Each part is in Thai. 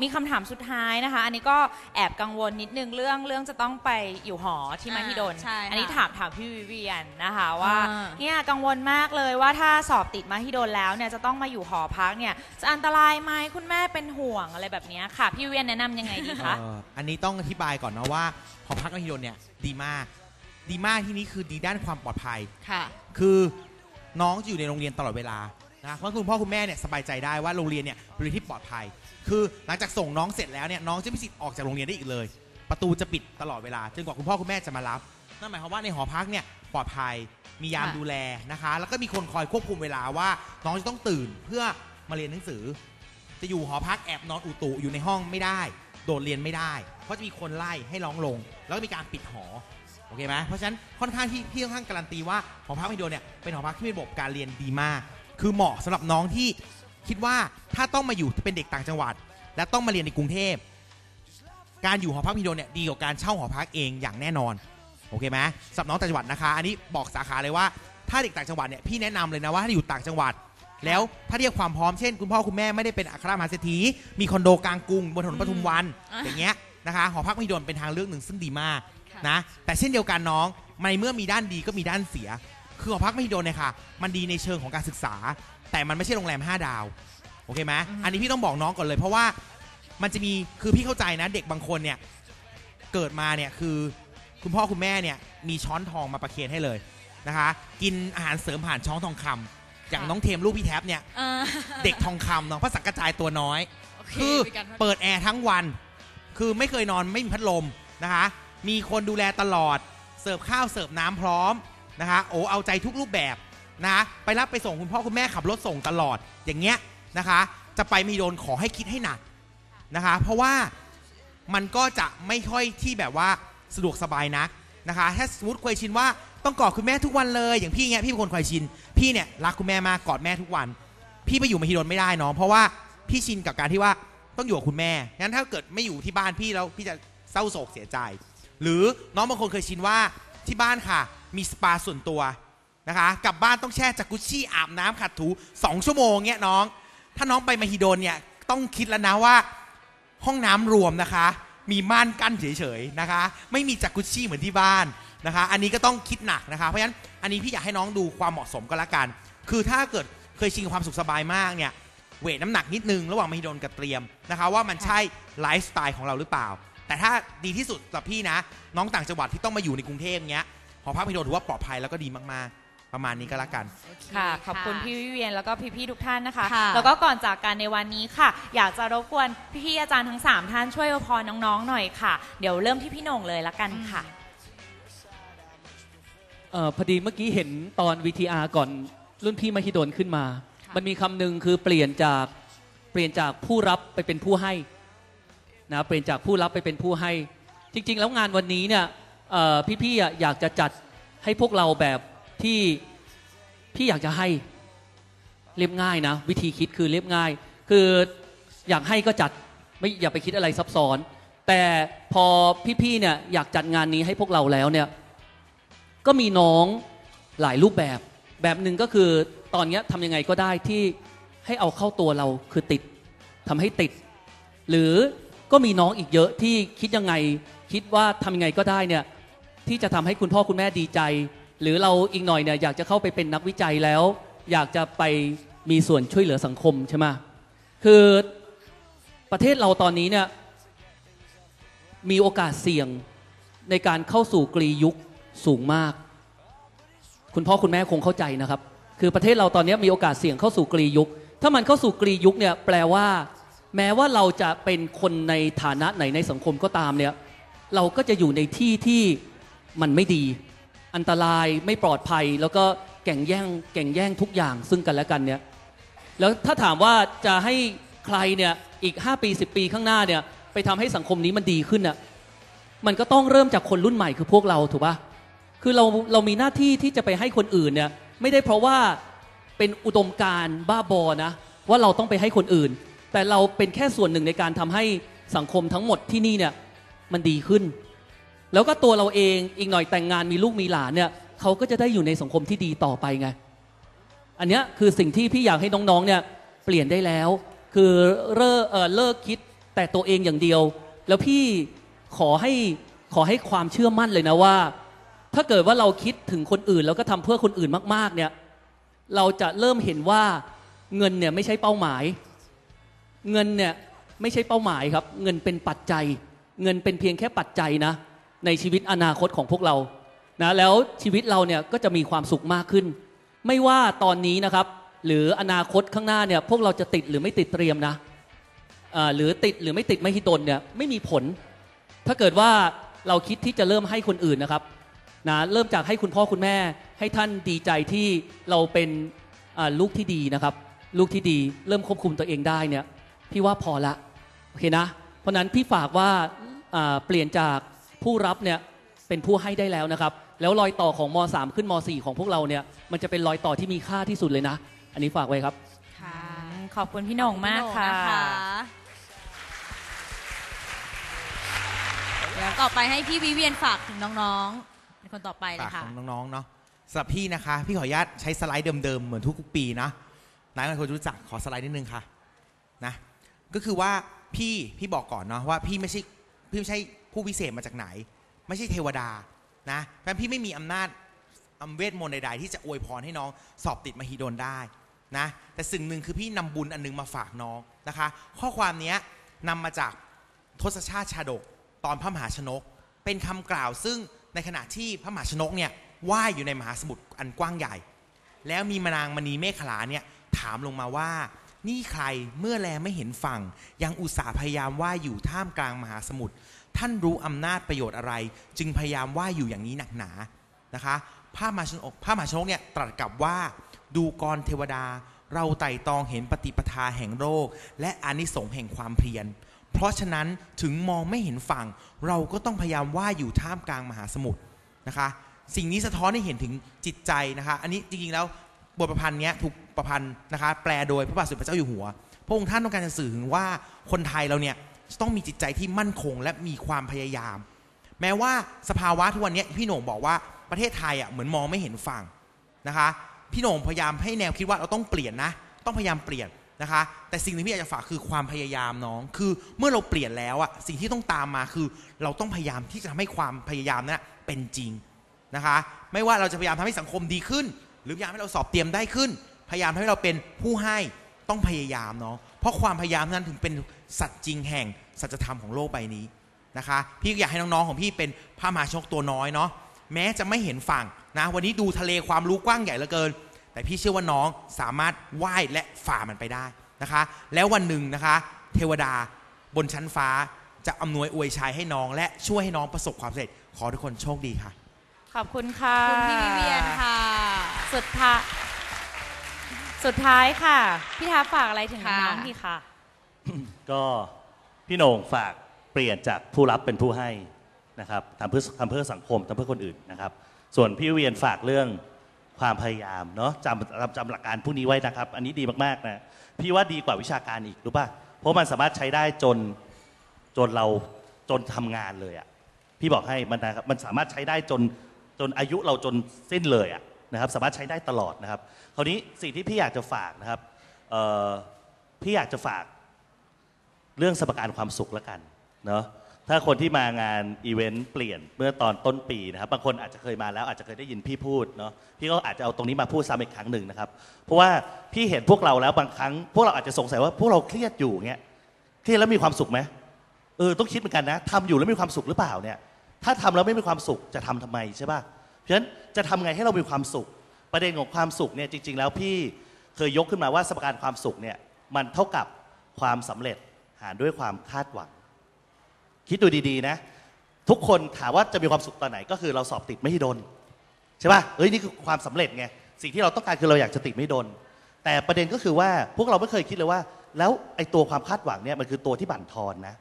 มีคำถามสุดท้ายนะคะ อันนี้ก็แอบกังวลนิดนึงเรื่องเรื่องจะต้องไปอยู่หอที่มหิดล อ่าใช่ค่ะอันี้ถามถามพี่วิเวียนนะคะว่าอ่า เนี่ยกังวลมากเลยว่าถ้าสอบติดมหิดลแล้วเนี่ยจะต้องมาอยู่หอพักเนี่ยจะอันตรายไหมคุณแม่เป็นห่วงอะไรแบบเนี้ยค่ะ พี่วิเวียนแนะนำยังไงดีคะ เอ่ออันนี้ต้องอธิบายก่อนนะว่าหอพักมหิดลเนี่ยดีมาก ดีมากที่นี้คือดีด้านความปลอดภัย ค่ะ คือน้องจะอยู่ในโรงเรียนตลอดเวลานะเพราะคุณพ่อคุณแม่เนี่ยสบายใจได้ว่าโรงเรียนเนี่ยเป็นโรงเรียนที่ปลอดภัย คือหลังจากส่งน้องเสร็จแล้วเนี่ยน้องจะไม่มีสิทธิ์ออกจากโรงเรียนได้อีกเลย ประตูจะปิดตลอดเวลาจนกว่าคุณพ่อคุณแม่จะมารับนั่นหมายความว่าในหอพักเนี่ยปลอดภัยมียามค่ะ ดูแลนะคะ แล้วก็มีคนคอยควบคุมเวลาว่า น้องจะต้องตื่นเพื่อมาเรียนหนังสือ จะอยู่หอพักแอบนอนอุตุอยู่ในห้องไม่ได้ โดดเรียนไม่ได้ เพราะจะมีคนไล่ให้ร้องลง แล้วก็มีการปิดหอโอเคไหมเพราะฉะนั้นค่อนข้างที่พี่ค่อนข้างการันตีว่าหอพักมหิดลเนี่ยเป็นหอพักที่มีระบบการเรียนดีมาก คือเหมาะสำหรับน้องที่ คิดว่าถ้าต้องมาอยู่เป็นเด็กต่างจังหวัด และต้องมาเรียนในกรุงเทพ การอยู่หอพักมหิดลเนี่ยดีกว่าการเช่าหอพักเองอย่างแน่นอนโอเคไหมสำหรับน้องต่างจังหวัดนะคะ อันนี้บอกสาขาเลยว่าถ้าเด็กต่างจังหวัดเนี่ยพี่แนะนำเลยนะว่าถ้าอยู่ต่างจังหวัด แล้วถ้าเทียบความพร้อมเช่น คุณพ่อคุณแม่ไม่ได้เป็นอัครมหาเศรษฐีมีคอนโดกลางกรุงบนถนนปทุมวันอะอย่างเงี้ยนะคะหอพักมหิดลเป็นทางเลือกหนึ่งซึ่งดีมากค่ะนะแต่เช่นเดียวกันน้องในเมื่อมีด้านดีก็มีด้านเสีย คือหอพักมหิดลเนี่ยค่ะ มันดีในเชิงของการศึกษา แต่มันไม่ใช่โรงแรม 5 ดาว โอเคไหมอันนี้พี่ต้องบอกน้องก่อนเลย เพราะว่ามันจะมีคือพี่เข้าใจนะ เด็กบางคนเนี่ยเกิดมาเนี่ยคือคุณพ่อคุณแม่เนี่ยมีช้อนทองมาประเคนให้เลยนะคะ กินอาหารเสริมผ่านช้อนทองคำอย่างค่ะน้องเทมลูกพี่แท็บเนี่ยอ่าเด็กทองคำน้องพระสังกระจายตัวน้อยโอเคคือมีการพัฒนาเปิดแอร์ทั้งวัน คือไม่เคยนอนไม่มีพัดลมนะคะ มีคนดูแลตลอดเสิร์ฟข้าวเสิร์ฟน้ำพร้อม นะคะโอ้เอาใจทุกรูปแบบนะไปรับไปส่งคุณพ่อคุณแม่ขับรถส่งตลอดอย่างเงี้ยนะคะ จะไปมีโดนขอให้คิดให้หนักนะคะ เพราะว่ามันก็จะไม่ค่อยที่แบบว่าสะดวกสบายนักนะคะถ้าสมมติเคยชินว่าต้องกอดคุณแม่ทุกวันเลย อย่างพี่เงี้ยพี่เป็นคนเคยชิน พี่เนี่ยรักคุณแม่มากกอดแม่ทุกวัน พี่ไปอยู่มหิดลไม่ได้น้องเพราะว่าพี่ชินกับการที่ว่าต้องอยู่กับคุณแม่งั้นถ้าเกิดไม่อยู่ที่บ้านพี่แล้วพี่จะเศร้าโศกเสียใจ หรือน้องบางคนเคยชินว่า ที่บ้านค่ะ มีสปาส่วนตัวนะคะกลับบ้านต้องแช่จากุชี่อาบน้ำขัดถู2ชั่วโมงเงี้ยน้อง ถ้าน้องไปมหิดลเนี่ยต้องคิดแล้วนะว่า ห้องน้ำรวมนะคะ มีม่านกั้นเฉยๆนะคะ ไม่มีจากกุชี่เหมือนที่บ้านนะคะ อันนี้ก็ต้องคิดหนักนะคะ เพราะฉะนั้นอันนี้พี่อยากให้น้องดูความเหมาะสมก็แล้วกัน คือถ้าเกิดเคยชิงความสุขสบายมากเนี่ยเวทน้ำหนักนิดนึงระหว่างมหิดลกับเตรียมนะคะ ว่ามันใช่ไลฟ์สไตล์ของเราหรือเปล่า แต่ถ้าดีที่สุดสำหรับพี่นะ น้องต่างจังหวัดที่ต้องมาอยู่ในกรุงเทพเงี้ยหอพักมหิดลถือว่าปลอดภัยแล้วก็ดีมากๆ ประมาณนี้ก็แล้วกัน โเค่ะ ขอบคุณพี่วิเวียนแล้วก็พี่ๆทุกท่านนะคะ ค่ะ แล้วก็ก่อนจากกันในวันนี้ค่ะ อยากจะรบกวนพี่ๆอาจารย์ทั้ง 3 ท่านช่วยอวยพรน้องๆหน่อยค่ะ เดี๋ยวเริ่มที่พี่โหน่งเลยละกันค่ะ เออพอดีเมื่อกี้เห็นตอน VTR ก่อนรุ่นพี่มหิดลขึ้นมาค่ะมันมีคำหนึ่งคือเปลี่ยนจากเปลี่ยนจากผู้รับไปเป็นผู้ให้ นะเปลี่ยนจากผู้รับไปเป็นผู้ให้ จริง ๆ แล้วงานวันนี้เนี่ยพี่ๆอยากจะจัดให้พวกเราแบบที่พี่อยากจะให้เรียบง่ายนะ วิธีคิดคือเรียบง่าย คืออยากให้ก็จัดไม่อย่าไปคิดอะไรซับซ้อน แต่พอพี่ๆเนี่ยอยากจัดงานนี้ให้พวกเราแล้วเนี่ยก็มีน้องหลายรูปแบบ แบบหนึ่งก็คือตอนเนี้ยทำยังไงก็ได้ที่ให้เอาเข้าตัวเราคือติดทำให้ติด หรือ ก็มีน้องอีกเยอะที่คิดยังไง คิดว่าทำยังไงก็ได้เนี่ยที่จะทำให้คุณพ่อคุณแม่ดีใจ หรือเราอีกหน่อยเนี่ยอยากจะเข้าไปเป็นนักวิจัยแล้ว อยากจะไปมีส่วนช่วยเหลือสังคมใช่ไหมคือประเทศเราตอนนี้เนี่ยมีโอกาสเสี่ยงในการเข้าสู่กรียุคสูงมาก คุณพ่อคุณแม่คงเข้าใจนะครับ คือประเทศเราตอนนี้มีโอกาสเสี่ยงเข้าสู่กรียุค ถ้ามันเข้าสู่กรียุคเนี่ยแปลว่า แม้ว่าเราจะเป็นคนในฐานะไหนในสังคมก็ตามเนี่ยเราก็จะอยู่ในที่ที่มันไม่ดี อันตรายไม่ปลอดภัย แล้วก็แก่งแย่งแก่งแย่งทุกอย่างซึ่งกันและกันเนี่ยแล้วถ้าถามว่าจะให้ใครเนี่ยอีก 5 ปี 10 ปีข้างหน้าเนี่ยไปทำให้สังคมนี้มันดีขึ้นน่ะมันก็ต้องเริ่มจากคนรุ่นใหม่คือพวกเราถูกปะคือเราเรามีหน้าที่ที่จะไปให้คนอื่นเนี่ยไม่ได้เพราะว่าเป็นอุดมการณ์บ้าบอนะว่าเราต้องไปให้คนอื่น แต่เราเป็นแค่ส่วนหนึ่งในการทำให้สังคมทั้งหมดที่นี่เนี่ยมันดีขึ้น แล้วก็ตัวเราเองอีกหน่อยแต่งงานมีลูกมีหลานเนี่ยเขาก็จะได้อยู่ในสังคมที่ดีต่อไปไง อันนี้คือสิ่งที่พี่อยากให้น้องๆเนี่ยเปลี่ยนได้แล้ว คือเลิกเออเลิกคิดแต่ตัวเองอย่างเดียว แล้วพี่ขอให้ขอให้ความเชื่อมั่นเลยนะว่า ถ้าเกิดว่าเราคิดถึงคนอื่นแล้วก็ทำเพื่อคนอื่นมากๆเนี่ยเราจะเริ่มเห็นว่าเงินเนี่ยไม่ใช่เป้าหมาย เงินเนี่ยไม่ใช่เป้าหมายครับ เงินเป็นปัจจัย เงินเป็นเพียงแค่ปัจจัยนะ ในชีวิตอนาคตของพวกเรานะแล้วชีวิตเราเนี่ยก็จะมีความสุขมากขึ้น ไม่ว่าตอนนี้นะครับ หรืออนาคตข้างหน้าเนี่ยพวกเราจะติดหรือไม่ติดเตรียมนะหรือติดหรือไม่ติดไม่ฮิดนเนี่ยไม่มีผล ถ้าเกิดว่าเราคิดที่จะเริ่มให้คนอื่นนะครับนะเริ่มจากให้คุณพ่อคุณแม่ ให้ท่านดีใจที่เราเป็นลูกที่ดีนะครับ ลูกที่ดีเริ่มควบคุมตัวเองได้เนี่ย พี่ว่าพอละโอเคนะ เพราะฉะนั้นพี่ฝากว่าอ่าเปลี่ยนจากผู้รับเนี่ยเป็นผู้ให้ได้แล้วนะครับ แล้วรอยต่อของม .3 ขึ้นม .4 ของพวกเราเนี่ยมันจะเป็นรอยต่อที่มีค่าที่สุดเลยนะ อันนี้ฝากไว้ครับค่ะขอบคุณพี่โหน่งมากค่ะพี่โหน่งนเดี๋ยวต่อไปให้พี่วิเวียนฝากถึงน้องๆเป็นคนต่อไปเลฝากยค่ะของน้องๆเนาะสำหรับพี่นะคะ พี่ขออนุญาตใช้สไลด์เดิมๆ เหมือนทุกๆปีนะหลายคนรู้จักขอสไลด์นิดนึงค่ะนะ ก็คือว่าพี่พี่บอกก่อนเนาะว่าพี่ไม่ใช่พี่ไม่ใช่ผู้พิเศษมาจากไหน ไม่ใช่เทวดานะเพราะฉะนั้นพี่ไม่มีอำนาจอำเวทมนต์ใดๆที่จะอวยพรให้น้องสอบติดมหิดลได้นะแต่สิ่งหนึ่งคือพี่นำบุญอันนึงมาฝากน้องนะคะ ข้อความนี้ยนำมาจากทศชาติชาดกตอนพระมหาชนก เป็นคำกล่าวซึ่งในขณะที่พระมหาชนกเนี่ยว่ายอยู่ในมหาสมุทรอันกว้างใหญ่ แล้วมีมานางมณีเมฆขลาเนี่ยถามลงมาว่า นี่ใครเมื่อแลไม่เห็นฝั่ง ยังอุตส่าห์พยายามว่าอยู่ท่ามกลางมหาสมุทรท่านรู้อำนาจประโยชน์อะไร จึงพยายามว่าอยู่อย่างนี้หนักหนานะคะพระมหาชนกพระมหาชนกเนี่ยตรัสกลับว่าดูกรเทวดา เราไต่ตองเห็นปฏิปทาแห่งโรคและอนิสงส์แห่งความเพียร เพราะฉะนั้นถึงมองไม่เห็นฝั่ง เราก็ต้องพยายามว่าอยู่ท่ามกลางมหาสมุทรนะคะ สิ่งนี้สะท้อนให้เห็นถึงจิตใจนะคะ อันนี้จริงๆแล้ว บทประพันธ์นี้ถูกประพันธ์นะคะแปลโดยพระบาทสมเด็จพระเจ้าอยู่หัว พระองค์ท่านต้องการจะสื่อถึงว่าคนไทยเราเนี่ยต้องมีจิตใจที่มั่นคงและมีความพยายาม แม้ว่าสภาวะทุกวันนี้พี่โหน่งบอกว่าประเทศไทยอะเหมือนมองไม่เห็นฝั่งนะคะพี่โหน่งพยายามให้แนวคิดว่าเราต้องเปลี่ยนนะ ต้องพยายามเปลี่ยนนะคะ แต่สิ่งหนึ่งที่อยากจะฝากคือความพยายามน้อง คือเมื่อเราเปลี่ยนแล้วอะสิ่งที่ต้องตามมาคือ เราต้องพยายามที่จะทำให้ความพยายามนั้นเป็นจริงนะคะ ไม่ว่าเราจะพยายามทำให้สังคมดีขึ้น หรือพยายามให้เราสอบเตรียมได้ขึ้น พยายามให้เราเป็นผู้ให้ต้องพยายามเนาะเพราะความพยายามนั้นถึงเป็นสัจจริงแห่งสัจธรรมของโลกใบนี้นะคะ พี่อยากให้น้องๆของพี่เป็นพระมหาชนกตัวน้อยเนาะแม้จะไม่เห็นฝั่งนะวันนี้ดูทะเลความรู้กว้างใหญ่เหลือเกิน แต่พี่เชื่อว่าน้องสามารถว่ายและฝ่ามันไปได้นะคะ แล้ววันหนึ่งนะคะ เทวดาบนชั้นฟ้าจะอำนวยอวยชัยให้น้อง และช่วยให้น้องประสบความสำเร็จขอทุกคนโชคดีค่ะ ขอบคุณค่ะ คุณพี่วิเวียนค่ะ สุดท้ายสุดท้ายค่ะ พี่ท้าฝากอะไรถึงค่ะน้องๆทีค่ะ ก็พี่โหน่งฝากเปลี่ยนจากผู้รับเป็นผู้ให้นะครับทำเพื่อทำเพื่อสังคมทำเพื่อคนอื่นนะครับ ส่วนพี่เวียนฝากเรื่องความพยายามเนาะจำจำจำหลักการผู้นี้ไว้นะครับ อันนี้ดีมากๆนะพี่ว่าดีกว่าวิชาการอีกรู้ป่ะเพราะมันสามารถใช้ได้จนจนเราจนทำงานเลยอะพี่บอกให้มันนะครับมันสามารถใช้ได้จนจนอายุเราจนสิ้นเลยอะ นะครับสามารถใช้ได้ตลอดนะครับคราวนี้สิ่งที่พี่อยากจะฝากนะครับพี่อยากจะฝากเรื่องสมการความสุขล้วกันเนาะถ้าคนที่มางานอีเวนต์เปลี่ยนเมื่อตอนต้นปีนะครับบางคนอาจจะเคยมาแล้วอาจจะเคยได้ยินพี่พูดเนาะพี่ก็อาจจะเอาตรงนี้มาพูดซ้ำอีกครั้งหนึ่งนะครับ เพราะว่าพี่เห็นพวกเราแล้วบางครั้ง พวกเราอาจจะสงสัยว่าพวกเราเครียดอยู่เงี้ยเครียดแล้วมีความสุขไหมเออต้องคิดเหมือนกันนะทำอยู่แล้วมีความสุขหรือเปล่าเนี่ยถ้าทำแล้วไม่มีความสุขจะทำทำไมใช่ป่ะ เพราะฉะนั้นจะทำไงให้เรามีความสุข ประเด็นของความสุขเนี่ยจริง ๆ แล้วพี่เคยยกขึ้นมาว่าสมการความสุขเนี่ยมันเท่ากับความสำเร็จหารด้วยความคาดหวัง คิดดูดีๆนะ ทุกคนถามว่าจะมีความสุขตอนไหนก็คือเราสอบติดไม่โดนใช่ป่ะเอ้ยนี่คือความสำเร็จไงสิ่งที่เราต้องการคือเราอยากจะติดไม่โดน แต่ประเด็นก็คือว่าพวกเราไม่เคยคิดเลยว่า แล้วไอ้ตัวความคาดหวังเนี่ยมันคือตัวที่บั่นทอนนะ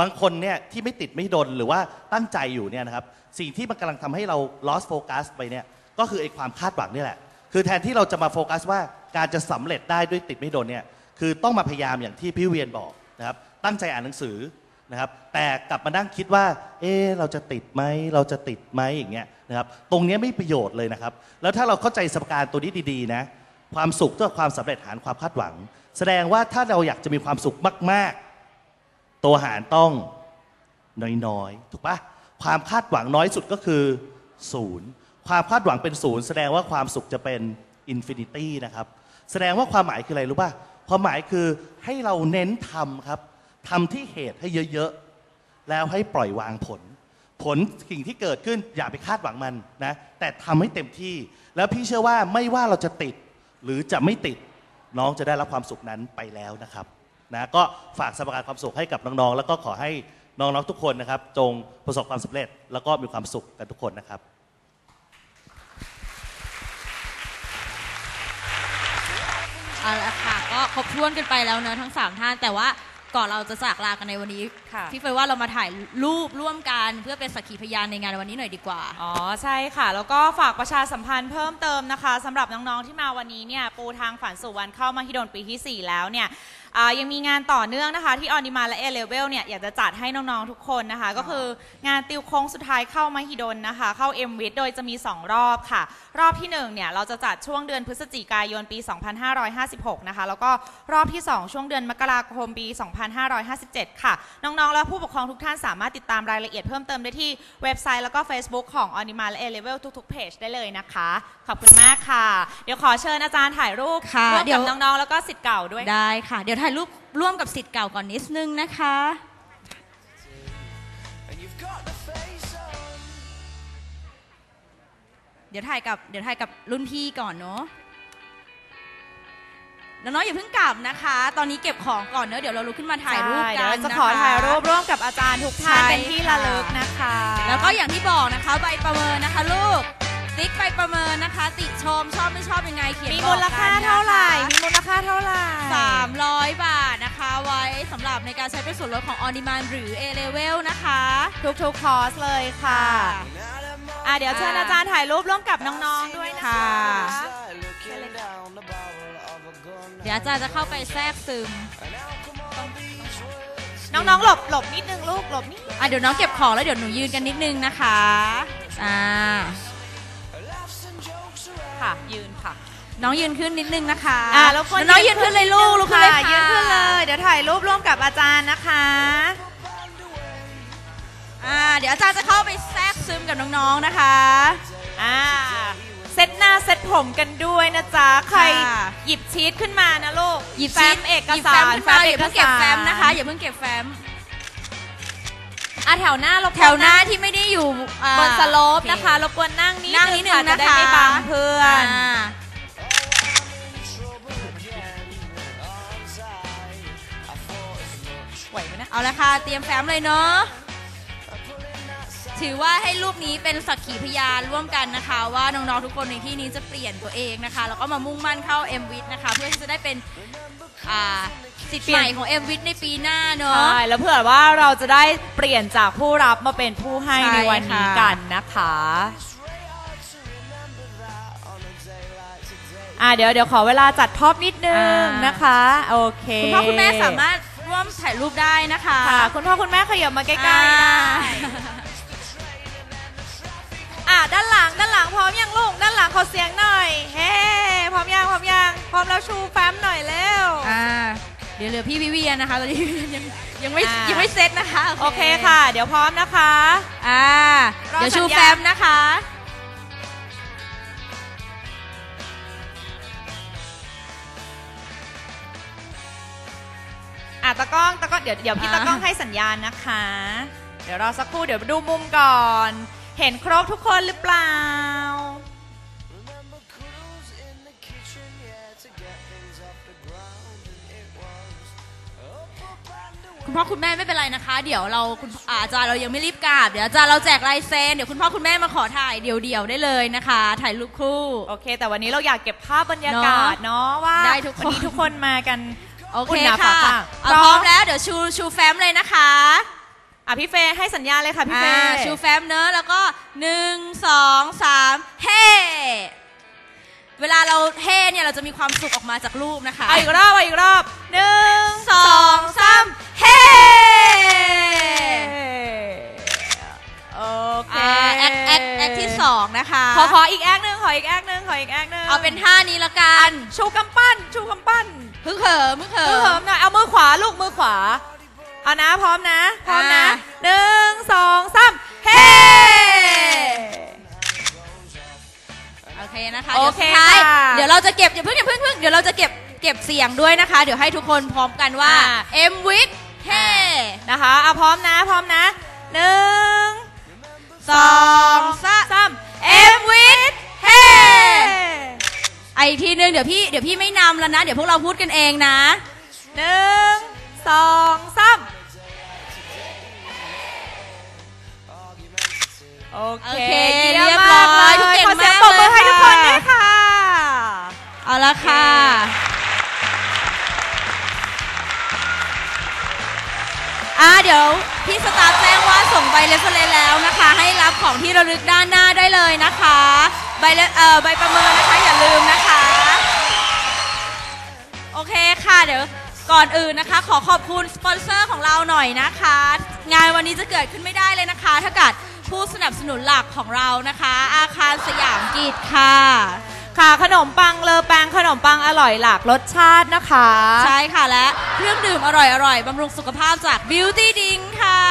บางคนเนี่ยที่ไม่ติดไม่โดนหรือว่าตั้งใจอยู่เนี่ยนะครับสิ่งที่มันกำลังทำให้เรา lost focus ไปเนี่ยก็คือไอ้ความคาดหวังนี่แหละ คือแทนที่เราจะมาโฟกัสว่าการจะสำเร็จได้ด้วยติดไม่โดนเนี่ยคือต้องมาพยายามอย่างที่พี่เวียนบอกนะครับตั้งใจอ่านหนังสือนะครับแต่กลับมานั่งคิดว่า เอ๊ะเราจะติดไหมเราจะติดไหมอย่างเงี้ยนะครับตรงเนี้ยไม่ประโยชน์เลยนะครับ แล้วถ้าเราเข้าใจสมการตัวนี้ดีๆนะความสุขกับความสำเร็จหารความคาดหวัง แสดงว่าถ้าเราอยากจะมีความสุขมากๆ ตัวหารต้องน้อยๆ ถูกปะความคาดหวังน้อยสุดก็คือศูนย์ความคาดหวังเป็นศูนย์แสดงว่าความสุขจะเป็นอินฟินิตี้นะครับ แสดงว่าความหมายคืออะไรรู้ป่ะความหมายคือให้เราเน้นทำครับทำที่เหตุให้เยอะๆ แล้วให้ปล่อยวางผล ผลสิ่งที่เกิดขึ้นอย่าไปคาดหวังมันนะ แต่ทำให้เต็มที่ แล้วพี่เชื่อว่าไม่ว่าเราจะติดหรือจะไม่ติดน้องจะได้รับความสุขนั้นไปแล้วนะครับ นะก็ฝากสมการความสุขให้กับน้องๆ แล้วก็ขอให้น้องๆทุกคนนะครับ จงประสบความสำเร็จ แล้วก็มีความสุขกันทุกคนนะครับ เอาละค่ะก็ครบถ้วนกันไปแล้วเนอะทั้ง 3 ท่าน แต่ว่าก่อนเราจะจากลากันในวันนี้ค่ะ พี่เฟยว่าเรามาถ่ายรูปร่วมกันเพื่อเป็นสักขีพยานในงานในวันนี้หน่อยดีกว่า อ๋อใช่ค่ะ แล้วก็ฝากประชาสัมพันธ์เพิ่มเติมนะคะสำหรับน้อง ๆ ที่มาวันนี้เนี่ยปูทางฝันสู่วันเข้ามาฮิดนปีที่ 4 แล้วเนี่ยอ่า ยังมีงานต่อเนื่องนะคะ ที่ออนิมาและเอเลเวลเนี่ยอยากจะจัดให้น้องๆทุกคนนะคะ ก็คืองานติวโค้งสุดท้ายเข้ามาฮิดนนะคะ เข้า m w i t โดยจะมี 2 รอบค่ะ รอบที่1เนี่ยเราจะจัดช่วงเดือนพฤศจิกายนปี 2556 นะคะ แล้วก็รอบที่ 2 ช่วงเดือนมกราคมปี 2557 ค่ะ น้องๆ และผู้ปกครองทุกท่านสามารถติดตามรายละเอียดเพิ่มเติมได้ที่เว็บไซต์แล้วก็ Facebook ของ o n i m a และ A Level ทุกๆเพจได้เลยนะคะ ขอบคุณมากค่ะ เดี๋ยวขอเชิญอาจารย์ถ่ายรูปค่ะร่วมเดี๋ยกัวบน้องๆแล้วก็สิทธิ์เก่าด้วยได้ค่ะเดี๋ยวถ่ายรูปร่วมกับสิทธิ์เก่าก่อนนิดนึงนะคะ เดี๋ยวถ่ายกับเดี๋ยวถ่ายกับรุ่นพี่ก่อนเนาะน้องๆอย่าเพิ่งกลับนะคะ ตอนนี้เก็บของก่อนเนอะเดี๋ยวเราลุกขึ้นมาถ่ายรูปใช่กัเดี๋ยวนเราจะนคขอถ่ายรูปร่วมกับอาจารย์ทุกท่านใช่เป็นที่ระลึกนะคะ แล้วก็อย่างที่บอกนะคะใบประเมินนะคะลูก ติ๊กใบประเมินนะคะ ติชมชอบไม่ชอบยังไงเขียนมีบมูอกลกันค่านะคะเท่าไหร่ มีมูลค่าเท่าไหร่ 300 บาทนะคะ ไว้สำหรับในการใช้เป็นส่วนลดของ On Demand หรือ A Level นะคะ ทุกๆคอร์สเลยค่ะ อะ เดี๋ยวเชิญอาจารย์ถ่ายรูปร่วมกับน้องๆด้วยนะคะ เดี๋ยวอาจารย์จะเข้าไปแทรกซึม น้องๆ หลบหลบนิดนึงลูก หลบนิดอะเดี๋ยวน้องเก็บของแล้วเดี๋ยวหนูยืนกันนิดนึงนะคะ อ่า ค่ะ ยืนค่ะ น้องยืนขึ้นนิดนึงนะคะอะแล้วคนน้องยืนขึ้นเลยลูกลูกขึ้นเลยค่ะยืนขึ้นเลย เดี๋ยวถ่ายรูปร่วมกับอาจารย์นะคะอ่าเดี๋ยวอาจารย์จะเข้าไปแทรกซึมกับน้องๆนะคะอ่าเซตหน้าเซตผมกันด้วยนะจ๊ะใครค่ะหยิบชีตขึ้นมานะลูกหยิบแฟ้ชีมทเอกหยิบสาแฟ้มรขึ้นมาอย่าเพิ่งเก็บแฟ้มนะคะออย่าเพิ่งเก็บแฟ้ม อะแถวหน้ารบกวนแถวหน้าที่ไม่ได้อยู่อ่าบนสโลปโอเนะคะรบกวนนั่งนิดนั่งนิดนึงค่ะนะคะจะได้ไม่บังเพื่อนอ่าไหวไหมนะเอาละค่ะ เตรียมแฟ้มเลยเนาะ ถือว่าให้รูปนี้เป็นสักขีพยานร่วมกันนะคะ ว่าน้องๆทุกคนในที่นี้จะเปลี่ยนตัวเองนะคะ แล้วก็มามุ่งมั่นเข้า m w i t นะคะ เพื่อที่จะได้เป็น อ่าสิทธิ์ใหม่ของ m w i t ในปีหน้าเนาะใช่แล้วเผื่อว่าเราจะได้เปลี่ยนจากผู้รับมาเป็นผู้ให้ใช่ในวันนี้ค่ะ กันนะคะอะเดี๋ยวเดี๋ยวขอเวลาจัดท็อปนิดนึงนะคะ โอเคคุณพ่อคุณแม่สามารถร่วมถ่ายรูปได้นะคะค่ะคุณพ่อคุณแม่ขยับมาใกล้ๆได้ อ่าอะ ด้านหลังด้านหลังพร้อมยังลูกด้านหลังขอเสียงหน่อยเฮ้พร้อมยังพร้อมยังพร้อมแล้วชูแฟ้มหน่อยเร็วอ่าเดี๋ยวเหลือพี่วิเวียนนะคะตอนนี้ยังยังไม่อ่ายัยังไม่เซตนะคะโอเคค่ะ เดี๋ยวพร้อมนะคะอ่ารอเดี๋ยวชูสัญญาณแฟ้มนะคะอะตะกล้องตะกล้องเดี๋ยวเดี๋ยวพี่อ่าตะกล้องให้สัญญาณนะคะ เดี๋ยวรอสักครู่เดี๋ยวดูมุมก่อน เห็นครบทุกคนหรือเปล่า คุณพ่อคุณแม่ไม่เป็นไรนะคะ เดี๋ยวเราคุณอาอาจารย์เรายังไม่รีบกราบเดี๋ยวอาจารย์เราแจกลายเซ็นเดี๋ยวคุณพ่อคุณแม่มาขอถ่ายเดี่ยวๆได้เลยนะคะ ถ่ายรูปคู่ โอเค แต่วันนี้เราอยากเก็บภาพบรรยากาศเนาะว่าได้ทุกคน วันนี้ทุกคนมากันโอเคอุ่นหนาค่ะฝาฝาเอาพร้อมแล้วเดี๋ยวชูชูแฟ้มเลยนะคะ อะพี่เฟย์ให้สัญญาณเลยค่ะพี่เฟอ่าย์ชูแฟ้มเนอะแล้วก็หนึ่งสองสามเฮ้เวลาเราเฮ้เนี่ยเราจะมีความสุขออกมาจากรูปนะคะเอาอีกรอบเอาอีกรอบหนึ่งสองสามเฮ้โอเคอ่าแอคแอคแอคที่สองนะคะ ขอขออีกแอคหนึ่งขออีกแอคหนึ่งขออีกแอคหนึ่งเอาเป็นท่านี้ละกัน ชูกำปั้น ชูกำปั้นพึ่งเขิมพึ่งเขิมือเหิมหน่อยเอามือขวาลูกมือขวา เอานะพร้อมนะ พร้อมนะอ่าหนึ่งสองสามเฮ้โอเคนะคะโอเดี๋ยวเคสุดท้ายค่ะเดี๋ยวเราจะเก็บอย่าเพิ่งอย่าเพิ่งเพิ่งเดี๋ยวเราจะเก็บเก็บเสียงด้วยนะคะ เดี๋ยวให้ทุกคนพร้อมกันว่า M with เฮ้นะคะเอาพร้อมนะพร้อมนะหนึ่งสองสามสาม M with เฮ้ไอกทีนึงเดี๋ยวพี่เดี๋ยวพี่ไม่นำแล้วนะ เดี๋ยวพวกเราพูดกันเองนะหนึ่งสองสาม โอโอเคเคเยี่ยมเรียบมากร้เลอยยทุกเก่งขอเสียงมากปรบมือให้เลยทุกคนค่ะด้วยค่ะ เอาละค่ะ อ่าเดี๋ยวพี่สตาฟแจ้งว่าส่งใบเลฟเฟรนแล้วนะคะ ให้รับของที่ระลึกด้านหน้าได้เลยนะคะ ใบเลเอ่อใบประเมินนะคะอย่าลืมนะคะ โอเคค่ะเดี๋ยวก่อนอื่นนะคะ ขอขอบคุณสปอนเซอร์ของเราหน่อยนะคะ งานวันนี้จะเกิดขึ้นไม่ได้เลยนะคะ ถ้าเกิด ผู้สนับสนุนหลักของเรานะคะ อาคารสยามกิจค่ะ ค่ะขนมปังเลอแปงขนมปังอร่อยหลากรสชาตินะคะ ใช่ค่ะและเครื่องดื่มอร่อยๆบำรุงสุขภาพจาก Beauty Ding ค่ะ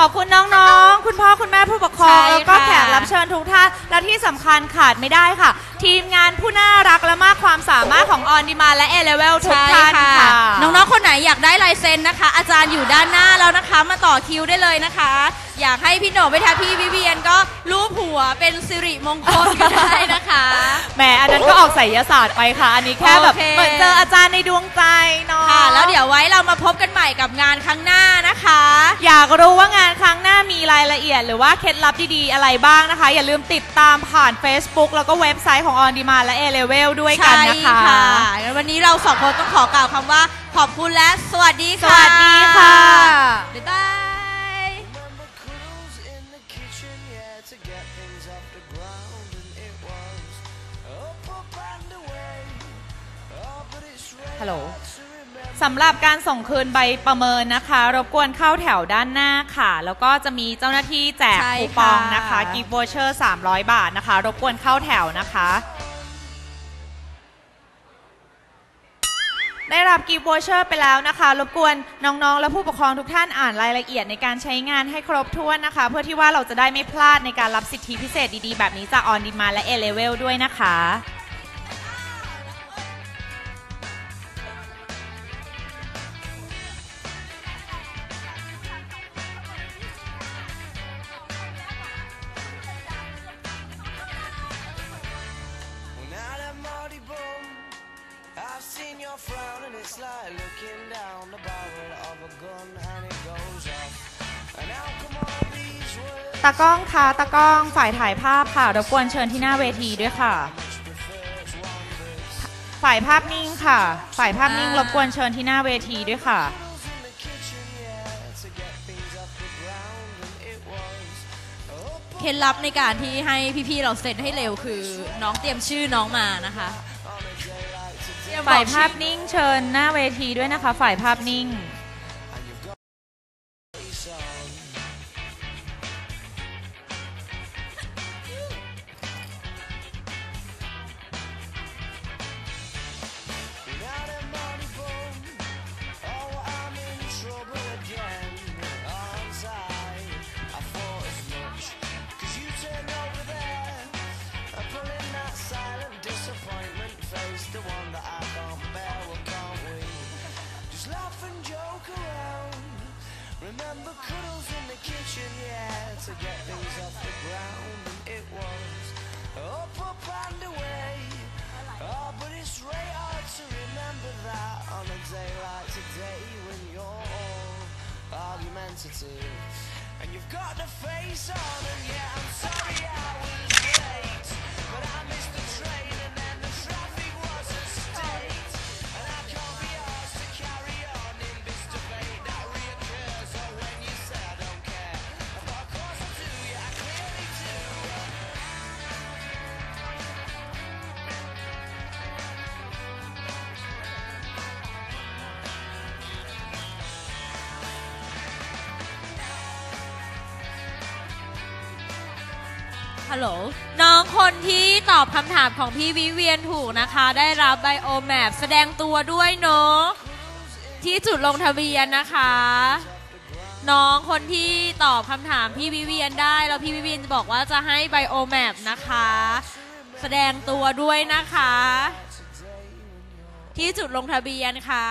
ขอบคุณน้องๆ คุณพ่อคุณแม่ผู้ปกครอง ใช่แล้วก็ค่ะ แขกรับเชิญทุกท่าน และที่สำคัญขาดไม่ได้ค่ะ ทีมงานผู้น่ารักและมากความสามารถของออนดีมาและเอเลเวลทุกใช่ท่านค่ะค่ะ น้องๆ คนไหนอยากได้ลายเซ็นนะคะ อาจารย์อยู่ด้านหน้าแล้วนะคะ มาต่อคิวได้เลยนะคะ อยากให้พี่โหน่งไปทาพี่วิเวียนก็รูปหัวเป็นสิริมงคลก็ได้นะคะแหมอันนั้นก็ออกไสยศาสตร์ไปค่ะ อันนี้แค่แบบโอเคเหมือนเจออาจารย์ในดวงใจเนาะค่ะ แล้วเดี๋ยวไว้เรามาพบกันใหม่กับงานครั้งหน้านะคะ อยากรู้ว่างานครั้งหน้ามีรายละเอียด หรือว่าเคล็ดลับดีๆอะไรบ้างนะคะ อย่าลืมติดตามผ่าน Facebook แล้วก็เว็บไซต์ของ On Demand และ A Level ด้วยกันนะคะใช่ค่ะงั้นวันนี้เราสองคนต้องขอกล่าวคำว่าขอบคุณและสวัสดีสค่ะวัสดีค่ะบ๊ายบาย Remember cuddles in the kitchen, yeah, to get things off the ground, and it was up, up and away. Oh, but it's really ฮัลโหล hard to remember. สำหรับการส่งคืนใบประเมินนะคะ รบกวนเข้าแถวด้านหน้าค่ะ แล้วก็จะมีเจ้าหน้าที่แจกใช่คูปองค่ะ นะคะกิฟต์วอเชอร์ 300 บาทนะคะ รบกวนเข้าแถวนะคะ ได้รับกิฟต์วอเชอร์ไปแล้วนะคะ รบกวนน้องๆ และผู้ปกครองทุกท่านอ่านรายละเอียดในการใช้งานให้ครบถ้วนนะคะ เพื่อที่ว่าเราจะได้ไม่พลาดในการรับสิทธิพิเศษดีๆ แบบนี้จากออนดีมาและเอเลเวลด้วยนะคะ ตากล้องคะตากล้องฝ่ายถ่ายภาพค่ะรบกวนเชิญที่หน้าเวทีด้วยค่ะ ฝ่ายภาพนิ่งค่ะ ฝ่ายภาพนิ่งอ่ารบกวนเชิญที่หน้าเวทีด้วยค่ะ in the kitchen, yeah, to get things off the ground, and it was up, เคล็ดลับในการที่ให้พี่ๆเราเซ็นให้เร็วคือ น้องเตรียมชื่อน้องมานะคะเตรียมบฝ่าอยกภาพนิ่งเชิญหน้าเวทีด้วยนะคะ ฝ่ายภาพนิ่ง argumentative. And you've got the face on, and yeah, I'm sorry I was late. But I ฮัลโหล น้องคนที่ตอบคำถามของพี่วิเวียนถูกนะคะ ได้รับไบโอแมปแสดงตัวด้วยเนาะที่จุดลงทะเบียนนะคะ น้องคนที่ตอบคำถามพี่วิเวียนได้ แล้วพี่วิเวียนจะบอกว่าจะให้ไบโอแมปนะคะ แสดงตัวด้วยนะคะ ที่จุดลงทะเบียนค่ะ